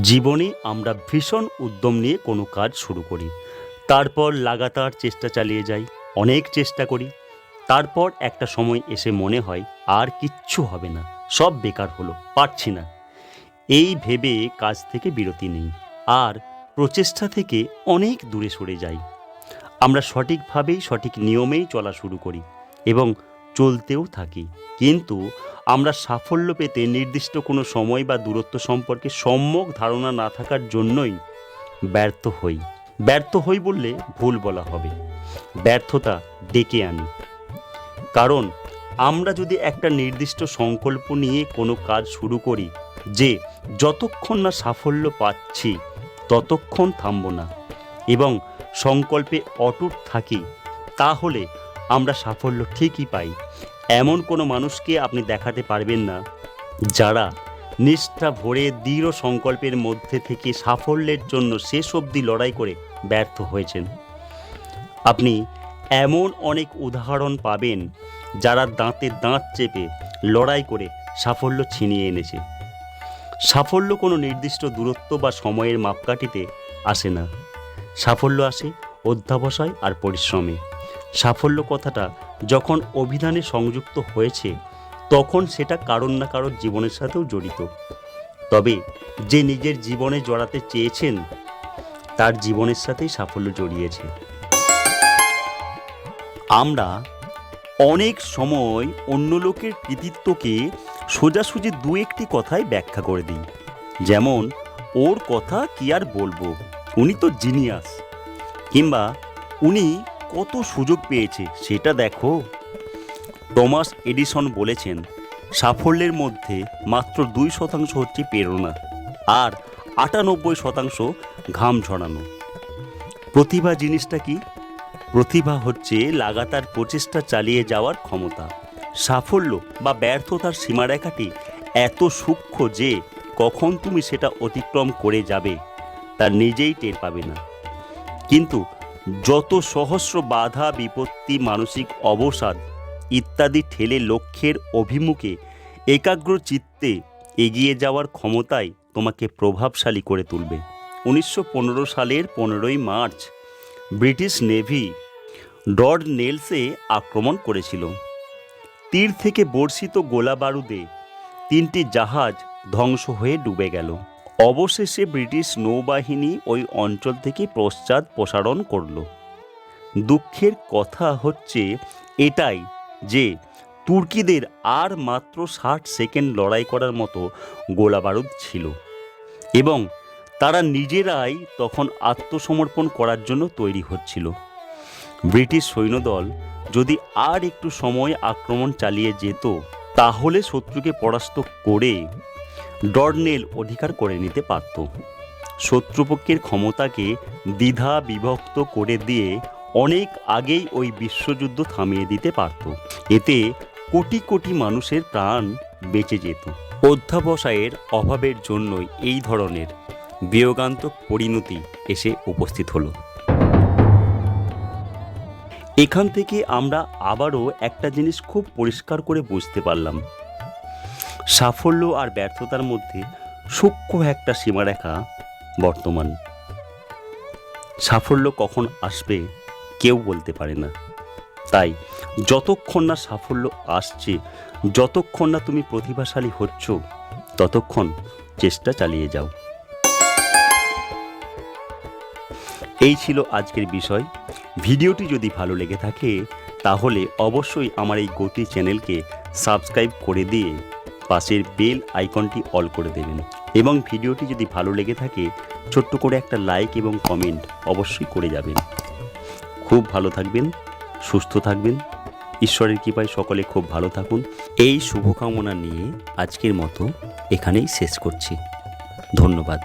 জীবনে আমরা ভীষণ উদ্যম নিয়ে কোনো কাজ শুরু করি। তারপর লাগাতার চেষ্টা চালিয়ে যাই, অনেক চেষ্টা করি। তারপর একটা সময় এসে মনে হয় আর কিচ্ছু হবে না, সব বেকার হলো, পারছি না। এই ভেবে কাজ থেকে বিরতি নেই আর প্রচেষ্টা থেকে অনেক দূরে সরে যাই। আমরা সঠিকভাবেই সঠিক নিয়মেই চলা শুরু করি এবং চলতেও থাকি। কিন্তু আমরা সাফল্য পেতে নির্দিষ্ট কোনো সময় বা দূরত্ব সম্পর্কে সম্যক ধারণা না থাকার জন্যই ব্যর্থ হই। ব্যর্থ হই বললে ভুল বলা হবে। ব্যর্থতা ডেকে আনি। কারণ আমরা যদি একটা নির্দিষ্ট সংকল্প নিয়ে কোনো কাজ শুরু করি যে যতক্ষণ না সাফল্য পাচ্ছি, ততক্ষণ থামব না এবং সংকল্পে অটুট থাকি, তাহলে আমরা সাফল্য ঠিকই পাই। এমন কোনো মানুষকে আপনি দেখাতে পারবেন না, যারা নিষ্ঠা ভরে দৃঢ় সংকল্পের মধ্যে থেকে সাফল্যের জন্য শেষ অবধি লড়াই করে ব্যর্থ হয়েছেন। আপনি এমন অনেক উদাহরণ পাবেন, যারা দাঁতে দাঁত চেপে লড়াই করে সাফল্য ছিনিয়ে এনেছে। সাফল্য কোনো নির্দিষ্ট দূরত্ব বা সময়ের মাপকাঠিতে আসে না। সাফল্য আসে অধ্যাবসায় আর পরিশ্রমে। সাফল্য কথাটা যখন অভিধানে সংযুক্ত হয়েছে, তখন সেটা কারোর না কারোর জীবনের সাথেও জড়িত। তবে যে নিজের জীবনে জড়াতে চেয়েছেন, তার জীবনের সাথেই সাফল্য জড়িয়েছে। আমরা অনেক সময় অন্য লোকের কৃতিত্বকে সোজাসুজি দু একটি কথায় ব্যাখ্যা করে দিই। যেমন, ওর কথা কি আর বলব? উনি তো জিনিয়াস কিংবা, উনি কত সুযোগ পেয়েছে, সেটা দেখো। টমাস এডিসন বলেছেন, সাফল্যের মধ্যে মাত্র দুই শতাংশ হচ্ছে প্রেরণা আর আটানব্বই শতাংশ ঘাম ঝরানো প্রতিভা জিনিসটা কি? প্রতিভা হচ্ছে লাগাতার প্রচেষ্টা চালিয়ে যাওয়ার ক্ষমতা। সাফল্য বা ব্যর্থতার সীমারেখাটি এত সূক্ষ্ম যে কখন তুমি সেটা অতিক্রম করে যাবে, তা নিজেই টের পাবে না। কিন্তু যত সহস্র বাধা, বিপত্তি, মানসিক অবসাদ ইত্যাদি ঠেলে লক্ষ্যের অভিমুখে একাগ্র চিত্তে এগিয়ে যাওয়ার ক্ষমতাই তোমাকে প্রভাবশালী করে তুলবে। উনিশশো পনেরো সালের পনেরোই মার্চ ব্রিটিশ নেভি ডড নেলসে আক্রমণ করেছিল। তীর থেকে বর্ষিত গোলা বারুদে তিনটি জাহাজ ধ্বংস হয়ে ডুবে গেল। অবশেষে ব্রিটিশ নৌবাহিনী ওই অঞ্চল থেকে পশ্চাৎ প্রসারণ করল। দুঃখের কথা হচ্ছে এটাই যে তুর্কিদের আর মাত্র ষাট সেকেন্ড লড়াই করার মতো গোলাবারুদ ছিল এবং তারা নিজেরাই তখন আত্মসমর্পণ করার জন্য তৈরি হচ্ছিল। ব্রিটিশ সৈন্যদল যদি আর একটু সময় আক্রমণ চালিয়ে যেত, তাহলে শত্রুকে পরাস্ত করে ডর্নেল অধিকার করে নিতে পারত। শত্রুপক্ষের ক্ষমতাকে দ্বিধা বিভক্ত করে দিয়ে অনেক আগেই ওই বিশ্বযুদ্ধ থামিয়ে দিতে পারত। এতে কোটি কোটি মানুষের প্রাণ বেঁচে যেত। অধ্যাবসায়ের অভাবের জন্যই এই ধরনের বিয়োগান্তক পরিণতি এসে উপস্থিত হলো। এখান থেকে আমরা আবারও একটা জিনিস খুব পরিষ্কার করে বুঝতে পারলাম। সাফল্য আর ব্যর্থতার মধ্যে সূক্ষ্ম একটা সীমারেখা বর্তমান। সাফল্য কখন আসবে কেউ বলতে পারে না। তাই যতক্ষণ না সাফল্য আসছে, যতক্ষণ না তুমি প্রতিভাশালী হচ্ছ, ততক্ষণ চেষ্টা চালিয়ে যাও। এই ছিল আজকের বিষয়। ভিডিওটি যদি ভালো লেগে থাকে, তাহলে অবশ্যই আমার এই গতি চ্যানেলকে সাবস্ক্রাইব করে দিয়ে পাশের বেল আইকনটি অল করে দেবেন এবং ভিডিওটি যদি ভালো লেগে থাকে, ছোট্ট করে একটা লাইক এবং কমেন্ট অবশ্যই করে যাবেন। খুব ভালো থাকবেন, সুস্থ থাকবেন। ঈশ্বরের কৃপায় সকলে খুব ভালো থাকুন। এই শুভকামনা নিয়ে আজকের মতো এখানেই শেষ করছি। ধন্যবাদ।